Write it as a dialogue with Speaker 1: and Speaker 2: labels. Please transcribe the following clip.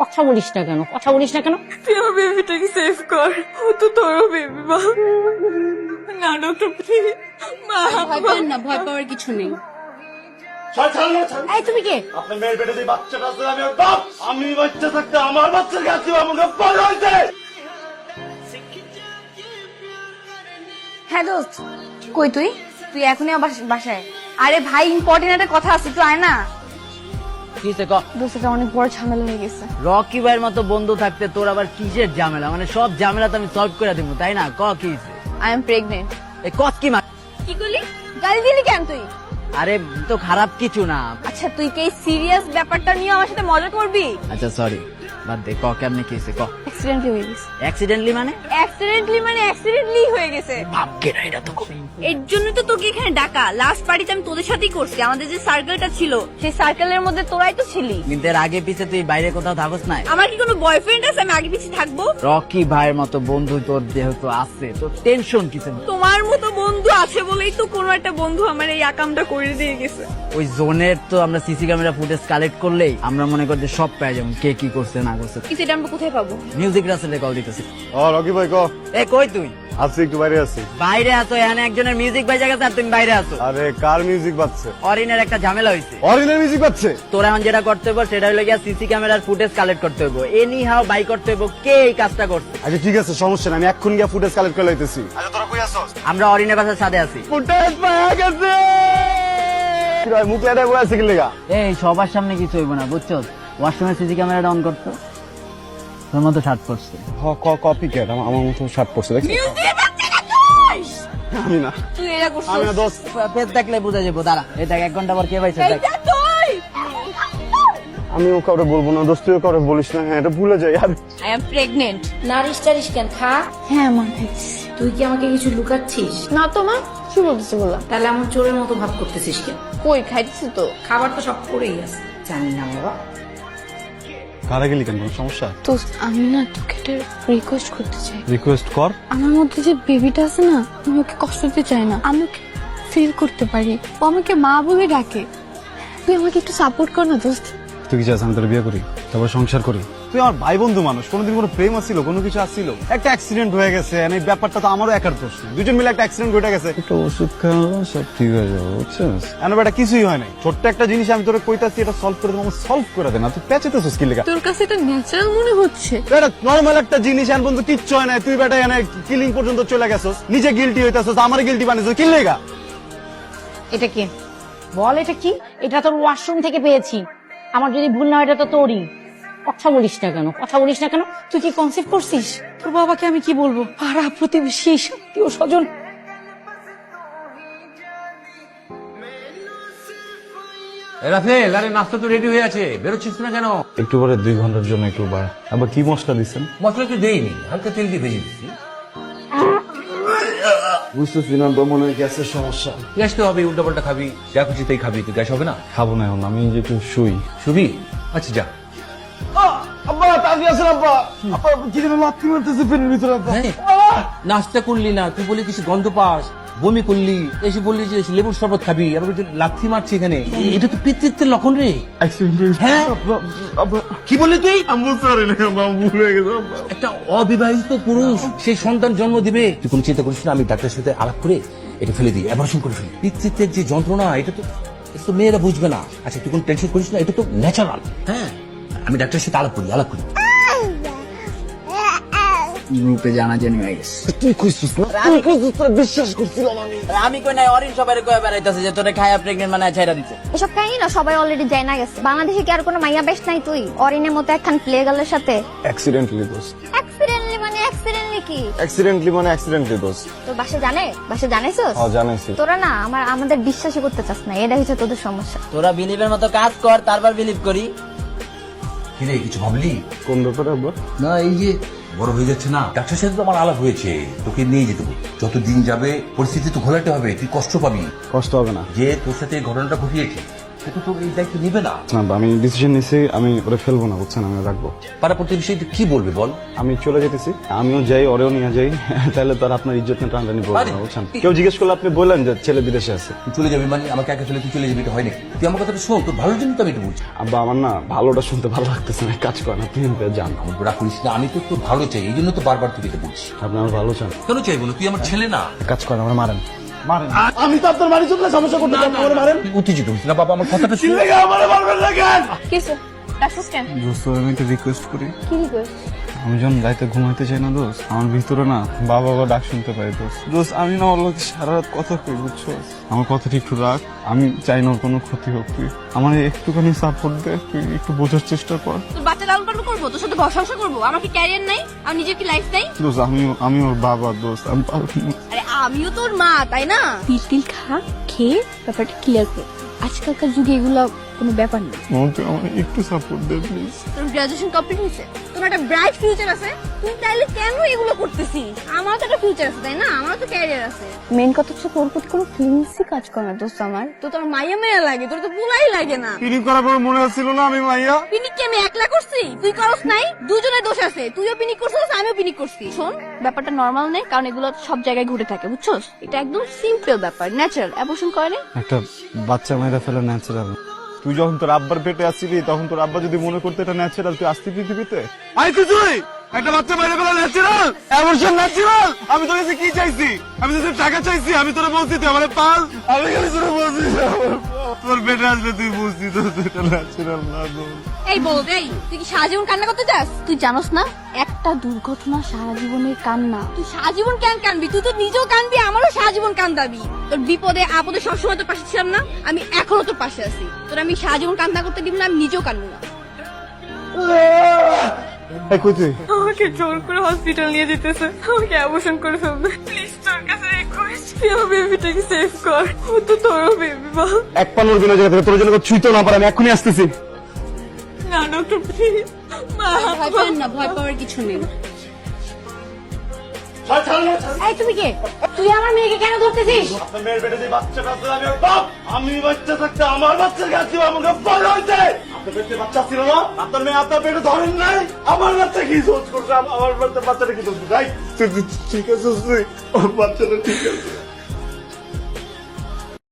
Speaker 1: কথা বলিস না কেন? কথা বলিস না কেন?
Speaker 2: তুই আমার বেবিটাকে সেভ কর। ও তো তোরও বেবি মা। না ডক্টর প্লিজ মা
Speaker 1: ভয় পেন না ভয় পাওয়ার কিছু নেই। এই তুমি কে?
Speaker 3: আপনার মেয়ের পেটে যে বাচ্চাটা আছে আমি বাপ। আমি বাচ্চা থাকতে আমার বাচ্চার কাছে আমাকে বড়
Speaker 4: হ্যাঁ দোস্ত কই তুই? তুই এখনই আমার বাসায়। আরে ভাই ইম্পর্টেন্ট একটা কথা আছে তুই আয় না।
Speaker 5: কিসে ক?
Speaker 4: দোস্ত এটা অনেক বড় ঝামেলা হয়ে গেছে।
Speaker 5: রকি ভাইয়ের মতো বন্ধু থাকতে তোর আবার কিসের ঝামেলা? মানে সব ঝামেলা তো আমি সলভ করে দিব তাই না? ক কি হইছে?
Speaker 4: আই এম প্রেগনেন্ট
Speaker 5: এই কত কি মা
Speaker 4: কি করলি? গালি দিলি কেন তুই?
Speaker 5: আরে তো খারাপ কিছু না।
Speaker 4: আচ্ছা তুই কি সিরিয়াস ব্যাপারটা নিয়ে আমার সাথে মজা করবি?
Speaker 5: আচ্ছা সরি বাদ দে ক কেমনে কি হইছে ক?
Speaker 4: অ্যাক্সিডেন্টলি হয়ে গেছে।
Speaker 5: অ্যাক্সিডেন্টলি মানে?
Speaker 4: অ্যাক্সিডেন্টলি মানে অ্যাক্সিডেন্টলি হয়ে গেছে।
Speaker 5: না এটা তো কবি
Speaker 4: এর জন্য তো তোকে এখানে ডাকা। লাস্ট পার্টিতে আমি তোদের সাথেই করছি। আমাদের যে সার্কেলটা ছিল সেই সার্কেলের মধ্যে তোরাই তো ছিলি।
Speaker 5: কিন্তু এর আগে পিছে তুই বাইরে কোথাও থাকস না
Speaker 4: আমার কি কোনো বয়ফ্রেন্ড আছে? আমি আগে পিছিয়ে থাকব?
Speaker 5: রকি ভাইয়ের মতো বন্ধু তোর যেহেতু আছে তো টেনশন কিছু
Speaker 4: তোমার মতো বন্ধু আছে বলেই তো কোনো একটা বন্ধু আমার এই আকামটা করে দিয়ে গেছে।
Speaker 5: ওই জোনের তো আমরা সিসি ক্যামেরা ফুটেজ কালেক্ট করলেই আমরা মনে করি যে সব পেয়ে যাব কে কি করছে না করছে।
Speaker 4: কি সেটা আমরা কোথায় পাবো?
Speaker 5: মিউজিক রাসেলে কল দিতেছি।
Speaker 3: ও রকি ভাই ক।
Speaker 5: এ কই তুই?
Speaker 3: আজকে একটু বাইরে আছি।
Speaker 5: বাইরে আছো এখানে একজনের মিউজিক বাজে গেছে আর তুমি বাইরে আছো।
Speaker 3: আরে কার মিউজিক বাজছে?
Speaker 5: অরিনের একটা ঝামেলা হয়েছে
Speaker 3: অরিজিনাল মিউজিক বাজছে?
Speaker 5: তোর এখন যেটা করতে হইব সেটা হলো গিয়া সিসি ক্যামেরার ফুটেজ কালেক্ট করতে হইব। এনি হাও বাই করতে হইব কে এই কাজটা করছে?
Speaker 3: আচ্ছা ঠিক আছে সমস্যা নাই আমি এক্ষুনি গিয়ে ফুটেজ কালেক্ট করে লাইতেছি। আচ্ছা তোরা কই
Speaker 5: আমরা অরিনের বাসার সাথে আছি।
Speaker 3: ফুটেজ পাওয়া গেছে! কি রে মুখ লাইটা বসে আছে কি লেগা
Speaker 5: এই সবার সামনে কিছু হইব না বুঝছ ওয়াশরুমের সিসি ক্যামেরাটা অন করতো। তোর মতো শার্ট পরছে
Speaker 3: হ ক কপি ক্যাট আমার মতো শার্ট পরছে দেখছিস? আমি না।
Speaker 4: তুই এটা করছিস।
Speaker 3: আমি না দোস্ত।
Speaker 5: পেট দেখলে বুঝা যাব দাঁড়া। এই দেখ এক ঘণ্টা পর কে পাইছে দেখ।
Speaker 3: আমিও কাউরে বলব না দোস্ত তুইও কাউরে বলিস না হ্যাঁ এটা ভুলে যাই আর
Speaker 4: আই এম প্রেগনেন্ট
Speaker 1: নারিশ টারিশ কেন? খা।
Speaker 4: হ্যাঁ মা
Speaker 1: তুই কি আমাকে কিছু লুকাচ্ছিস?
Speaker 4: না তো মা কি বলতেছি বললাম
Speaker 1: তাহলে আমার চোরের মতো ভাব করতেছিস কেন?
Speaker 4: কই খাইতেছি তো।
Speaker 1: খাবার তো সব করেই আছে। জানি না বাবা।
Speaker 3: কারা গেলি কেন কোনো সমস্যা?
Speaker 6: তো আমি না তোকে একটা রিকোয়েস্ট করতে চাই।
Speaker 3: রিকোয়েস্ট কর।
Speaker 6: আমার মধ্যে যে বেবিটা আছে না আমি ওকে কষ্ট দিতে চাই না। আমি ওকে ফিল করতে পারি। ও আমাকে মা বলে ডাকে। তুই আমাকে একটু সাপোর্ট কর না দোস্ত।
Speaker 3: তুই কি চাস আমি তোর বিয়ে করি? তারপর সংসার করি? তুই আমার ভাই বন্ধু মানুষ কোনোদিন কোনো প্রেম আসছিল কোনো কিছু আসছিল? একটা অ্যাক্সিডেন্ট হয়ে গেছে এই ব্যাপারটা তো আমারও একার দোষ দুজন মিলে একটা অ্যাক্সিডেন্ট ঘটে গেছে। একটা ওষুধ খাওয়ালো সব ঠিক হয়ে যাবে বুঝছিস? এন বেটা কিছুই হয় নাই। ছোট্ট একটা জিনিস আমি তোর কইতাছি এটা সলভ করে দেবো সলভ করে দে না। তুই পেঁচেতেছিস কি লেখা
Speaker 6: তোর কাছে এটা ন্যাচারাল মনে হচ্ছে।
Speaker 3: এটা নর্মাল একটা জিনিস এন বন্ধু কিচ্ছু হয় না তুই বেটা এনে কিলিং পর্যন্ত চলে গেছস। নিজে গিলটি হইতাছস আমার গিলটি বানিয়েছিস। কি লেগা?
Speaker 1: এটা কি? বল এটা কি? এটা তোর ওয়াশরুম থেকে পেয়েছি। আমার যদি ভুল না হয় এটা তো তোরই। কথা বলিস না কেন? কথা বলিস না কেন? তুই কি কনসেপ্ট করছিস? তোর বাবাকে আমি কি বলব? পাড়া প্রতিবেশী আত্মীয় স্বজন।
Speaker 7: রাফেল আরে নাস্তা তো রেডি হয়ে আছে। বেরোচ্ছিস না কেন?
Speaker 3: একটু পরে দুই ঘণ্টার জন্য একটু বার আবার কি মশলা দিচ্ছেন?
Speaker 7: মশলা তো দেইনি হালকা তেল দিয়ে ভেজে দিচ্ছি।
Speaker 3: বুঝতেছি না গ্যাসের সমস্যা।
Speaker 7: গ্যাস তো হবে উল্টাপাল্টা খাবি। যা খুশি তাই খাবি তো গ্যাস হবে না?
Speaker 3: খাব না এখন আমি যে একটু শুই।
Speaker 7: শুবি? আচ্ছা যা।
Speaker 3: আব্বা তাজি আছেন আব্বা। আব্বা কি যেন লাথি মারতেছে ভিতরে আব্বা।
Speaker 7: হ্যাঁ? নাস্তা করলি না তুই বলি কিছু গন্ধ পাস। বমি করলি এসে বললি যে লেবুর শরবত খাবি আবার লাথি মারছি এখানে। এটা তো পিতৃত্বের লক্ষণ রে। হ্যাঁ? কি বললি তুই? একটা অবিবাহিত পুরুষ সেই সন্তান জন্ম দিবে। তুই কোনো চিন্তা করিস না আমি ডাক্তারের সাথে আলাপ করে এটা ফেলে দিই অ্যাবর্শন করে ফেলি। পিতৃত্বের যে যন্ত্রণা এটা তো এটা তো মেয়েরা বুঝবে না। আচ্ছা তুই কোনো টেনশন করিস না এটা তো ন্যাচারাল হ্যাঁ। আমি ডাক্তারের সাথে আলাপ করি আলাপ করি।
Speaker 5: গ্রুপে জানাজানি হয়ে গেছে
Speaker 3: তুই কইছিস না তুই কইছিস না বিশ্বাস করছিলাম আমি।
Speaker 5: আমি কই নাই? অরিন সবাই কয়ে বেড়াইতেছে যে তোরে খায়া প্রেগনেন্ট মানে ছাইরা দিতে
Speaker 8: এসব কাহিনী না সবাই অলরেডি জানা গেছে বাংলাদেশে কি আর কোনো মাইয়া বেশ নাই তুই? অরিনের মতো একখান প্লে গার্লের সাথে?
Speaker 3: অ্যাক্সিডেন্টলি দোষ
Speaker 8: অ্যাক্সিডেন্টলি মানে অ্যাক্সিডেন্টলি কি?
Speaker 3: অ্যাক্সিডেন্টলি মানে অ্যাক্সিডেন্টলি দোষ
Speaker 8: তোর বাসা জানে? বাসা জানাইছস
Speaker 3: হ্যাঁ জানাইছি।
Speaker 8: তোরা না আমার আমাদের বিশ্বাসই করতে চাস না এটা হচ্ছে তোদের সমস্যা।
Speaker 5: তোরা বিলিভের মতো কাজ কর তারপর বিলিভ করি।
Speaker 7: কিরে কিছু ভাবলি?
Speaker 3: কোন ব্যাপারে আব্বা?
Speaker 7: না এই যে বড় হয়ে যাচ্ছে না। ডাক্তার সাথে তো আমার আলাপ হয়েছে। তোকে নিয়ে যেতে হবে। যত দিন যাবে পরিস্থিতি তো ঘোলাতে হবে। তুই কষ্ট পাবি।
Speaker 3: কষ্ট হবে না।
Speaker 7: যে তোর সাথে এই ঘটনাটা ঘটিয়েছে সে তো এই দায়িত্ব নিবে না?
Speaker 3: না আমি ডিসিশন নিছি আমি ওরে ফেলব না বুঝছেন? আমি রাখব।
Speaker 7: পাড়া প্রতিবেশী কি বলবে বল?
Speaker 3: আমি চলে যেতেছি আমিও যাই ওরেও নিয়ে যাই তাহলে তো আর আপনার ইজ্জত নিয়ে টানটানি না বুঝছেন? কেউ জিজ্ঞেস করলে আপনি বললেন যে ছেলে বিদেশে আছে।
Speaker 7: তুই চলে যাবি মানে? আমাকে একা ফেলে তুই চলে যাবি এটা হয় নাকি? তুই আমার কথাটা শোন তোর ভালোর জন্য তো আমি এটা বলছি।
Speaker 3: আব্বা আমার না ভালোটা শুনতে ভালো লাগতেছে না কাজ করেন আপনি যান।
Speaker 7: আমার রাগ করিস না আমি তো তোর ভালো চাই এই জন্য তো বারবার তুই এটা বলছি।
Speaker 3: আপনি আমার ভালো চান।
Speaker 7: কেন চাইব না? তুই আমার ছেলে না।
Speaker 3: কাজ করেন আমার মারেন। মারেন।
Speaker 9: আমি তো আপনার বাড়ি চলে সমস্যা করতে চান আমার মারেন
Speaker 7: উত্তেজিত হইস না বাবা আমার কথাটা শুন
Speaker 9: আমার মারবেন না কেন
Speaker 8: কিছু কেন?
Speaker 3: দোস্ত আমি একটা রিকোয়েস্ট করি।
Speaker 8: কি রিকোয়েস্ট
Speaker 3: আমি যখন রাইতে ঘুমাইতে চাই না দোস্ত আমার ভিতরে না বাবা বাবা ডাক শুনতে পাই দোস্ত। দোস্ত আমি না ওর লোক সারা রাত কথা কই বুঝছ? আমার কথাটা একটু রাখ আমি চাই না ওর কোনো ক্ষতি হোক তুই আমার একটুখানি সাপোর্ট দে তুই একটু বোঝার চেষ্টা কর।
Speaker 4: তোর বাচ্চা লালন পালন করব? তোর সাথে ভরসা করব? আমার কি ক্যারিয়ার নাই? আর নিজের কি লাইফ নাই?
Speaker 3: দোস্ত আমি আমি ওর বাবা দোস্ত আমি পারব।
Speaker 4: আরে আমিও তোর মা তাই না?
Speaker 6: তিল তিল খা খেয়ে ব্যাপারটা ক্লিয়ার কর। আজকালকার যুগে এগুলো কোনো ব্যাপার না
Speaker 3: তুই আমার একটু সাপোর্ট দে প্লিজ
Speaker 4: তোর গ্রাজুয়েশন কমপ্লিট হয়েছে। তোর একটা ব্রাইট ফিউচার আছে। তুই তাইলে কেন এগুলো করতেছিস আমার তো একটা ফিউচার আছে তাই না? আমার তো ক্যারিয়ার আছে।
Speaker 6: মেন কথা হচ্ছে তোর প্রতি কোনো ফিলিংসই কাজ করে না দোস্ত আমার।
Speaker 4: তো তোর মাইয়া মেয়া লাগে তোর তো বুলাই লাগে না।
Speaker 3: ফিলিং করার পর মনে হচ্ছিল না আমি মাইয়া?
Speaker 4: পিনিক কি আমি একলা করছি? তুই করস নাই? দুজনের দোষ আছে। তুইও পিনিক করছিস করছি।
Speaker 6: শোন ব্যাপারটা নর্মাল নেই কারণ এগুলো সব জায়গায় ঘটে থাকে বুঝছস? এটা একদম সিম্পল ব্যাপার ন্যাচারাল অ্যাবর্শন করে না
Speaker 3: একটা বাচ্চা মেয়েরা ফেলে ন্যাচারাল তুই যখন তোর আব্বার পেটে আসছিলি তখন তোর আব্বা যদি মনে করতে এটা ন্যাচারাল তুই আসতি পৃথিবীতে?
Speaker 9: আই কিছুই একটা বাচ্চা বাইরে ফেলা ন্যাচারাল এমন ন্যাচারাল আমি তোর কাছে কি চাইছি? আমি তোর টাকা চাইছি আমি তোরা বলছি তুই আমার পাল। আমি তোরা বলছি। তোর পেটে আসলে তুই বুঝছি তো এটা ন্যাচারাল না
Speaker 4: এই বল এই তুই কি সারা জীবন কান্না করতে চাস?
Speaker 6: তুই জানোস না একটা দুর্ঘটনা সারা জীবনের কান্না।
Speaker 4: তুই সারা জীবন কেন কানবি তুই তো নিজেও কানবি আমারও সারা জীবন কান্দাবি। তোর বিপদে আপদে সবসময় তোর পাশে ছিলাম না আমি এখনও তোর পাশে আছি। তোর আমি সারা জীবন কান্না করতে দিব না আমি নিজেও কানবো না।
Speaker 3: কই তুই?
Speaker 2: আমাকে জোর করে হসপিটাল নিয়ে যেতেছে। আমাকে অ্যাবর্শন করে ফেলবে। প্লিজ তোর কাছে রিকোয়েস্ট আমার বেবিটাকে সেভ কর। ও তো তোরও বেবি মা
Speaker 3: এক পানোর বিনা জায়গা থেকে তোর জন্য ছুঁইতেও না পারে আমি এক্ষুনি আসতেছি।
Speaker 2: না ডক্টর প্লিজ
Speaker 4: ভয় পাবেন না ভয় পাওয়ার কিছু নেই
Speaker 1: এই তুমি কে তুই আমার মেয়েকে কেন ধরতেছিস
Speaker 9: মেয়ের পেটে যে বাচ্চাটা আছে আমি ওর বাপ আমি বাচ্চা থাকতে আমার বাচ্চার কাছে আমাকে বড় হয়েছে আপনার পেটে বাচ্চা ছিল না আপনার মেয়ে আপনার পেটে ধরেন নাই আমার বাচ্চা কি সোচ করছে আমার বাচ্চা বাচ্চাটা কি দোষ ভাই ঠিক আছে বাচ্চাটা ঠিক আছে